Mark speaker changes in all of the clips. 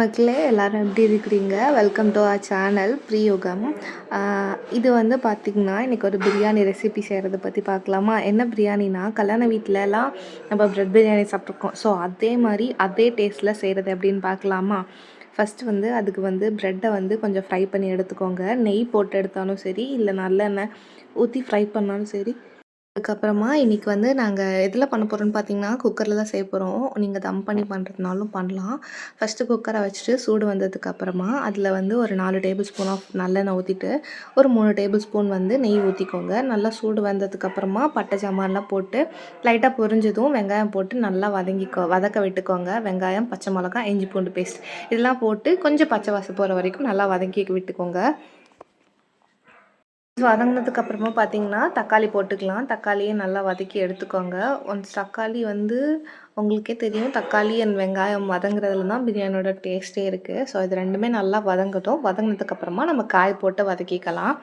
Speaker 1: மக்களே. எல்லோரும் எப்படி இருக்கிறீங்க? வெல்கம் டு ஆர் சேனல் ப்ரீயோகம் இது வந்து பார்த்திங்கன்னா இன்றைக்கி ஒரு பிரியாணி ரெசிபி செய்கிறத பற்றி பார்க்கலாமா? என்ன பிரியாணினா கல்யாண வீட்டிலலாம் நம்ம ப்ரெட் பிரியாணி சாப்பிட்ருக்கோம். ஸோ அதே மாதிரி அதே டேஸ்ட்டில் செய்கிறது அப்படின்னு பார்க்கலாமா? ஃபஸ்ட்டு வந்து அதுக்கு வந்து ப்ரெட்டை வந்து கொஞ்சம் ஃப்ரை பண்ணி எடுத்துக்கோங்க. நெய் போட்டு எடுத்தாலும் சரி இல்லை நல்லெண்ணெய் ஊற்றி ஃப்ரை பண்ணாலும் சரி அதுக்கப்புறமா இன்றைக்கி வந்து நாங்கள் எதில் பண்ண போகிறோம்னு பார்த்தீங்கன்னா குக்கரில் தான் செய்ய போகிறோம் நீங்கள் தம் பண்ணி பண்ணுறதுனாலும் பண்ணலாம். ஃபஸ்ட்டு குக்கரை வச்சுட்டு சூடு வந்ததுக்கப்புறமா அதில் வந்து ஒரு நாலு டேபிள் ஸ்பூன் ஆஃப் நல்லெண்ணெய் ஊற்றிட்டு ஒரு மூணு டேபிள் ஸ்பூன் வந்து நெய் ஊற்றிக்கோங்க நல்லா சூடு வந்ததுக்கப்புறமா பட்டை ஜாமான்லாம் போட்டு லைட்டாக பொரிஞ்சதும் வெங்காயம் போட்டு நல்லா வதங்கிக்கோ வதக்க விட்டுக்கோங்க. வெங்காயம் பச்சை மிளகா இஞ்சி பூண்டு பேஸ்ட் இதெல்லாம் போட்டு கொஞ்சம் பச்சை வாசம் போகிற வரைக்கும் நல்லா வதக்கி விட்டுக்கோங்க. வதங்கினதுக்கு அப்புறமா பார்த்தீங்கன்னா தக்காளி போட்டுக்கலாம். தக்காளியை நல்லா வதக்கி எடுத்துக்கோங்க. ஒன்ஸ் தக்காளி வந்து உங்களுக்கே தெரியும் தக்காளி அண்ட் வெங்காயம் வதங்குறதுல தான் பிரியாணியோட டேஸ்ட்டே இருக்குது ஸோ இது ரெண்டுமே நல்லா வதங்கட்டும். வதங்கினதுக்கப்புறமா நம்ம காய் போட்டு வதக்கிக்கலாம்.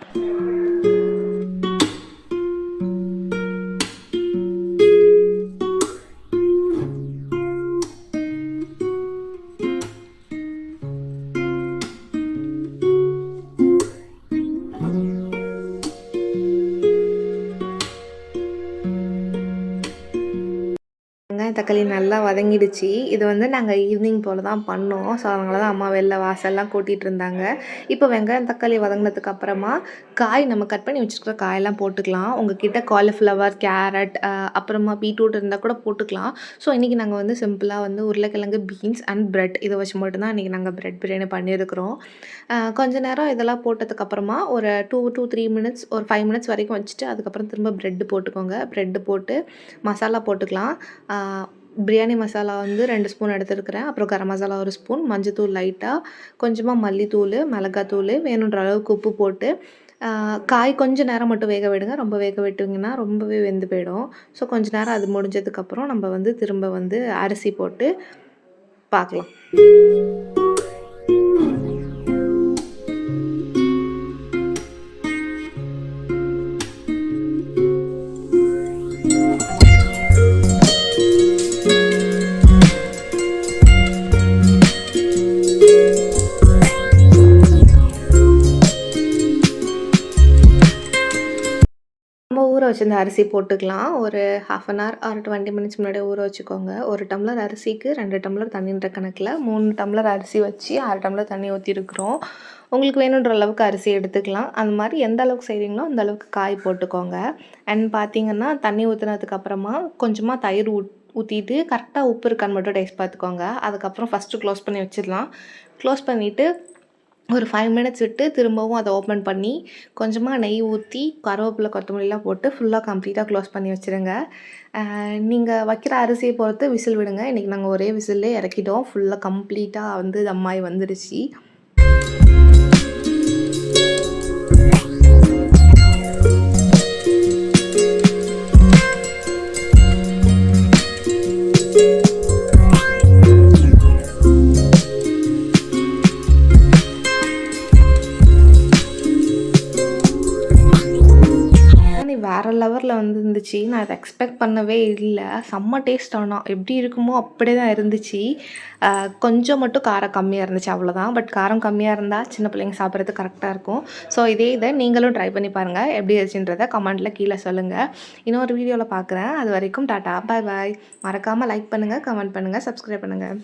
Speaker 1: வெங்காயம் தக்காளி நல்லா வதங்கிடுச்சு. இது வந்து நாங்கள் ஈவினிங் போல் தான் பண்ணோம். ஸோ அதனால தான் அம்மா வெளில வாசல்லாம் கூட்டிகிட்டு இருந்தாங்க. இப்போ வெங்காயம் தக்காளி வதங்கினதுக்கு அப்புறமா காய் நம்ம கட் பண்ணி வச்சுருக்கிற காயெல்லாம் போட்டுக்கலாம். உங்ககிட்ட காலிஃப்ளவர் கேரட் அப்புறமா பீட்ரூட் இருந்தால் கூட போட்டுக்கலாம். ஸோ இன்றைக்கி நாங்கள் வந்து சிம்பிளாக வந்து உருளைக்கிழங்கு பீன்ஸ் அண்ட் ப்ரெட் இதை வச்சு மட்டும்தான் இன்றைக்கி நாங்கள் ப்ரெட் பிரியாணி பண்ணியிருக்கிறோம். கொஞ்ச நேரம் இதெல்லாம் போட்டதுக்கப்புறமா ஒரு டூ டூ த்ரீ மினிட்ஸ் ஒரு ஃபைவ் மினிட்ஸ் வரைக்கும் வச்சுட்டு அதுக்கப்புறம் திரும்ப ப்ரெட்டு போட்டுக்கோங்க. ப்ரெட்டு போட்டு மசாலா போட்டுக்கலாம். பிரியாணி மசாலா வந்து ரெண்டு ஸ்பூன் எடுத்துருக்கிறேன். அப்புறம் கரம் மசாலா ஒரு ஸ்பூன். மஞ்சத்தூள் லைட்டாக கொஞ்சமாக மல்லித்தூள் மிளகாத்தூள் வேணுன்ற அளவுக்கு உப்பு போட்டு காய் கொஞ்சம் நேரம் மட்டும் வேக விடுங்க. ரொம்ப வேக விட்டிங்கன்னா ரொம்பவே வெந்து போயிடும். ஸோ கொஞ்ச நேரம் அது முடிஞ்சதுக்கப்புறம் நம்ம வந்து திரும்ப வந்து அரிசி போட்டு பார்க்கலாம். வச்சிருந்த அரிசி போட்டுக்கலாம். ஒரு half an hour or twenty minutes முன்னாடி ஊற வச்சுக்கோங்க. ஒரு டம்ளர் அரிசிக்கு ரெண்டு டம்ளர் தண்ணின்ற கணக்கில் மூணு டம்ளர் அரிசி வச்சு ஆறு டம்ளர் தண்ணி ஊற்றிருக்குறோம் உங்களுக்கு வேணுன்ற அளவுக்கு அரிசி எடுத்துக்கலாம். அந்த மாதிரி எந்த அளவுக்கு செய்கிறீங்களோ அந்த அளவுக்கு காய் போட்டுக்கோங்க. அண்ட் பார்த்தீங்கன்னா தண்ணி ஊற்றுனதுக்கப்புறமா கொஞ்சமாக தயிர் ஊட் ஊற்றிட்டு கரெக்டாக உப்பு இருக்கான்னு மட்டும் டேஸ்ட் பார்த்துக்கோங்க அதுக்கப்புறம் ஃபஸ்ட்டு க்ளோஸ் பண்ணி வச்சிடலாம். க்ளோஸ் பண்ணிவிட்டு ஒரு ஃபைவ் மினிட்ஸ் விட்டு திரும்பவும் அதை ஓப்பன் பண்ணி கொஞ்சமாக நெய் ஊற்றி கருவேப்பிலை கொத்தமல்லிலாம் போட்டு ஃபுல்லாக கம்ப்ளீட்டாக க்ளோஸ் பண்ணி வச்சுருங்க. நீங்கள் வைக்கிற அரிசியை பொறுத்து விசில் விடுங்க. இன்றைக்கி நாங்கள் ஒரே விசில்லே இறக்கிட்டோம். ஃபுல்லாக கம்ப்ளீட்டாக வந்து அம்மாயி வந்துடுச்சு வேறு லெவலில் வந்து இருந்துச்சு நான் அதை எக்ஸ்பெக்ட் பண்ணவே இல்லை. செம்ம டேஸ்ட் ஆனால் எப்படி இருக்குமோ அப்படியே தான் இருந்துச்சு கொஞ்சம் மட்டும் காரம் கம்மியாக இருந்துச்சு அவ்வளோதான் பட் காரம் கம்மியாக இருந்தால் சின்ன பிள்ளைங்க சாப்பிட்றது கரெக்டாக இருக்கும். ஸோ இதே இதை நீங்களும் ட்ரை பண்ணி பாருங்கள் எப்படி இருந்துச்சுன்றதை கமெண்ட்டில் கீழே சொல்லுங்கள் இன்னொரு வீடியோவில் பார்க்குறேன் அது வரைக்கும் டாட்டா. பாய் பாய் மறக்காமல் லைக் பண்ணுங்கள் கமெண்ட் பண்ணுங்கள் சப்ஸ்கிரைப் பண்ணுங்கள்